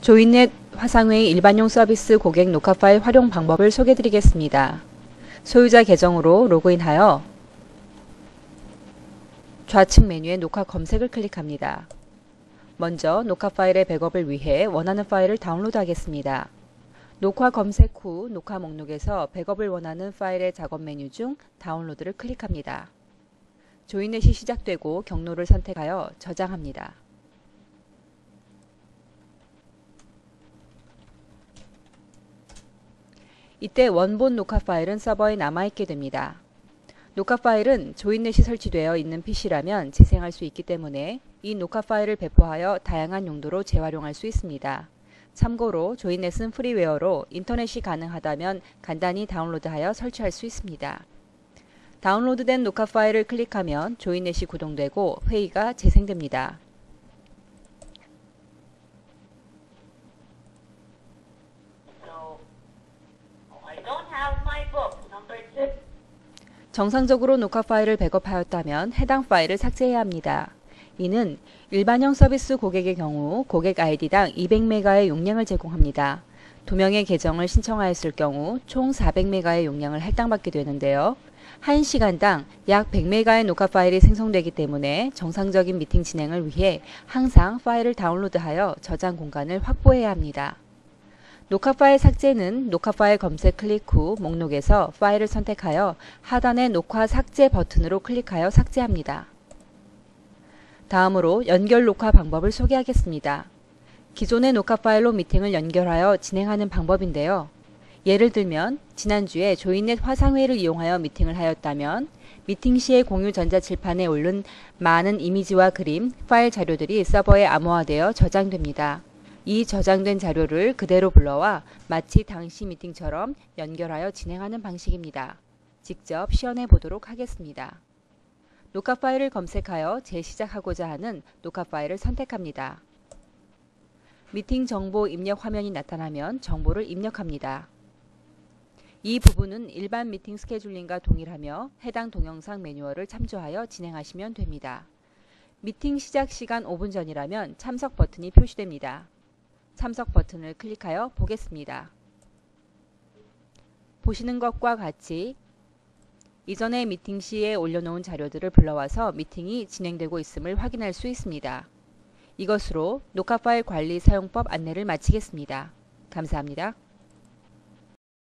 조인넷 화상회의 일반용 서비스 고객 녹화 파일 활용 방법을 소개드리겠습니다. 소유자 계정으로 로그인하여 좌측 메뉴의 녹화 검색을 클릭합니다. 먼저 녹화 파일의 백업을 위해 원하는 파일을 다운로드 하겠습니다. 녹화 검색 후 녹화 목록에서 백업을 원하는 파일의 작업 메뉴 중 다운로드를 클릭합니다. 조인넷이 시작되고 경로를 선택하여 저장합니다. 이때 원본 녹화 파일은 서버에 남아있게 됩니다. 녹화 파일은 조인넷이 설치되어 있는 PC라면 재생할 수 있기 때문에 이 녹화 파일을 배포하여 다양한 용도로 재활용할 수 있습니다. 참고로 조인넷은 프리웨어로 인터넷이 가능하다면 간단히 다운로드하여 설치할 수 있습니다. 다운로드된 녹화 파일을 클릭하면 조인넷이 구동되고 회의가 재생됩니다. 정상적으로 녹화 파일을 백업하였다면 해당 파일을 삭제해야 합니다. 이는 일반형 서비스 고객의 경우 고객 아이디당 200메가의 용량을 제공합니다. 두 명의 계정을 신청하였을 경우 총 400메가의 용량을 할당받게 되는데요. 1시간당 약 100메가의 녹화 파일이 생성되기 때문에 정상적인 미팅 진행을 위해 항상 파일을 다운로드하여 저장 공간을 확보해야 합니다. 녹화 파일 삭제는 녹화 파일 검색 클릭 후 목록에서 파일을 선택하여 하단의 녹화 삭제 버튼으로 클릭하여 삭제합니다. 다음으로 연결 녹화 방법을 소개하겠습니다. 기존의 녹화 파일로 미팅을 연결하여 진행하는 방법인데요. 예를 들면 지난주에 조인넷 화상회를 이용하여 미팅을 하였다면 미팅 시에 공유 전자칠판에 올른 많은 이미지와 그림, 파일 자료들이 서버에 암호화되어 저장됩니다. 이 저장된 자료를 그대로 불러와 마치 당시 미팅처럼 연결하여 진행하는 방식입니다. 직접 시연해 보도록 하겠습니다. 녹화 파일을 검색하여 재시작하고자 하는 녹화 파일을 선택합니다. 미팅 정보 입력 화면이 나타나면 정보를 입력합니다. 이 부분은 일반 미팅 스케줄링과 동일하며 해당 동영상 매뉴얼을 참조하여 진행하시면 됩니다. 미팅 시작 시간 5분 전이라면 참석 버튼이 표시됩니다. 참석 버튼을 클릭하여 보겠습니다. 보시는 것과 같이 이전에 미팅 시에 올려놓은 자료들을 불러와서 미팅이 진행되고 있음을 확인할 수 있습니다. 이것으로 녹화 파일 관리 사용법 안내를 마치겠습니다. 감사합니다.